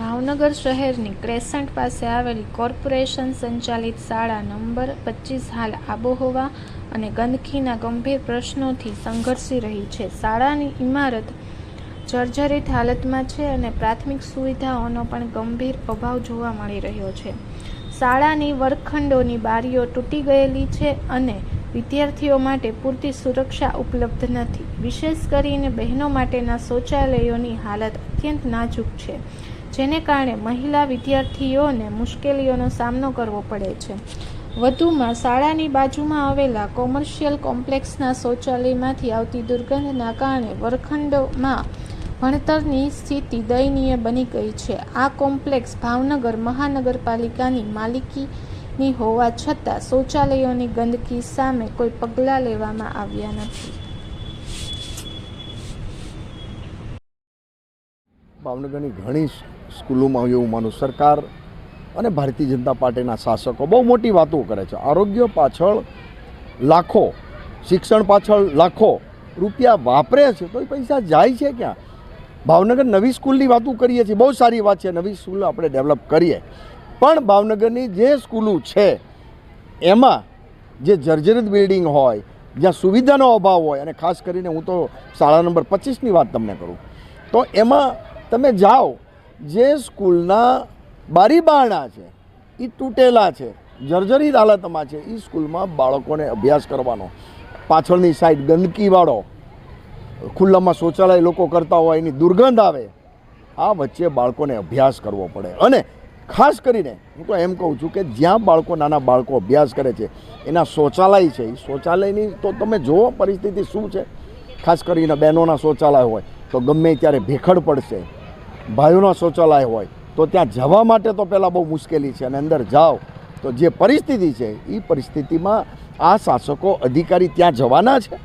ભાવનગર શહેરની ક્રેસન્ટ પાસે આવેલી કોર્પોરેશન સંચાલિત શાળા નંબર પચીસ હાલ આબોહવા અને ગંદકીના ગંભીર પ્રશ્નોથી સંઘર્ષી રહી છે. શાળાની ઇમારત જર્જરિત હાલતમાં છે અને પ્રાથમિક સુવિધાઓનો પણ ગંભીર અભાવ જોવા મળી રહ્યો છે. શાળાની વર્ગખંડોની બારીઓ તૂટી ગયેલી છે અને વિદ્યાર્થીઓ માટે પૂરતી સુરક્ષા ઉપલબ્ધ નથી. વિશેષ કરીને બહેનો માટેના શૌચાલયોની હાલત અત્યંત નાજુક છે. જેને કારણે મહિલા વિદ્યાર્થીઓને મુશ્કેલીઓનો સામનો કરવો પડે છે. વધુમાં શાળાની બાજુમાં આવેલા કોમર્શિયલ કોમ્પ્લેક્સના શૌચાલયમાંથી આવતી દુર્ગંધના કારણે વરખંડમાં ભણતરની સ્થિતિ દયનીય બની ગઈ છે. આ કોમ્પ્લેક્સ ભાવનગર મહાનગરપાલિકાની માલિકીની હોવા છતાં શૌચાલયોની ગંદકી સામે કોઈ પગલાં લેવામાં આવ્યા નથી. ભાવનગરની ઘણી સ્કૂલોમાં એવું માનું સરકાર અને ભારતીય જનતા પાર્ટીના શાસકો બહુ મોટી વાતો કરે છે. આરોગ્ય પાછળ લાખો, શિક્ષણ પાછળ લાખો રૂપિયા વાપરે છે, તો એ પૈસા જાય છે ક્યાં? ભાવનગર નવી સ્કૂલની વાતો કરીએ છીએ, બહુ સારી વાત છે, નવી સ્કૂલ આપણે ડેવલપ કરીએ. પણ ભાવનગરની જે સ્કૂલો છે, એમાં જે જર્જરિત બિલ્ડિંગ હોય, જ્યાં સુવિધાનો અભાવ હોય, અને ખાસ કરીને હું તો શાળા નંબર પચીસની વાત તમને કરું, તો એમાં તમે જાઓ જે સ્કૂલના બારી બારણા છે એ તૂટેલા છે, જર્જરિત હાલતમાં છે એ સ્કૂલમાં બાળકોને અભ્યાસ કરવાનો. પાછળની સાઈડ ગંદકીવાળો, ખુલ્લામાં શૌચાલય લોકો કરતા હોય, એની દુર્ગંધ આવે, આ વચ્ચે બાળકોને અભ્યાસ કરવો પડે. અને ખાસ કરીને, હું તો એમ કહું છું કે જ્યાં બાળકો, નાના બાળકો અભ્યાસ કરે છે, એના શૌચાલય છે એ શૌચાલયની તો તમે જુઓ પરિસ્થિતિ શું છે. ખાસ કરીને બહેનોના શૌચાલય હોય, તો ગમે ત્યારે ભેખડ પડશે ભાઈઓના શૌચાલય હોય, તો ત્યાં જવા માટે તો પહેલાં બહુ મુશ્કેલી છે અને અંદર જાઓ. તો જે પરિસ્થિતિ છે એ પરિસ્થિતિમાં આ શાસકો અધિકારી ત્યાં જવાના છે.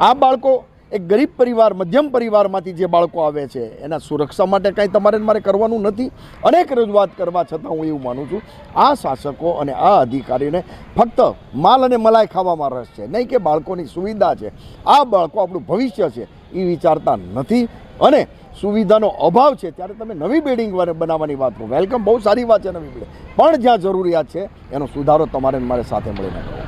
આ બાળકો એક ગરીબ પરિવાર, મધ્યમ પરિવારમાંથી જે બાળકો આવે છે, એના સુરક્ષા માટે કાંઈ તમારે મારે કરવાનું નથી. અનેક રજૂઆત કરવા છતાં હું એવું માનું છું, આ શાસકો અને આ અધિકારીને ફક્ત માલ અને મલાઈ ખાવામાં રસ છે. નહીં કે બાળકોની સુવિધા છે. આ બાળકો આપણું ભવિષ્ય છે એ વિચારતા નથી. અને સુવિધાનો અભાવ છે, ત્યારે તમે નવી બિલ્ડિંગ બનાવવાની વાત કરો. વેલકમ બહુ સારી વાત છે નવી બિલ્ડિંગ. પણ જ્યાં જરૂરિયાત છે, એનો સુધારો તમારે મારે સાથે મળીને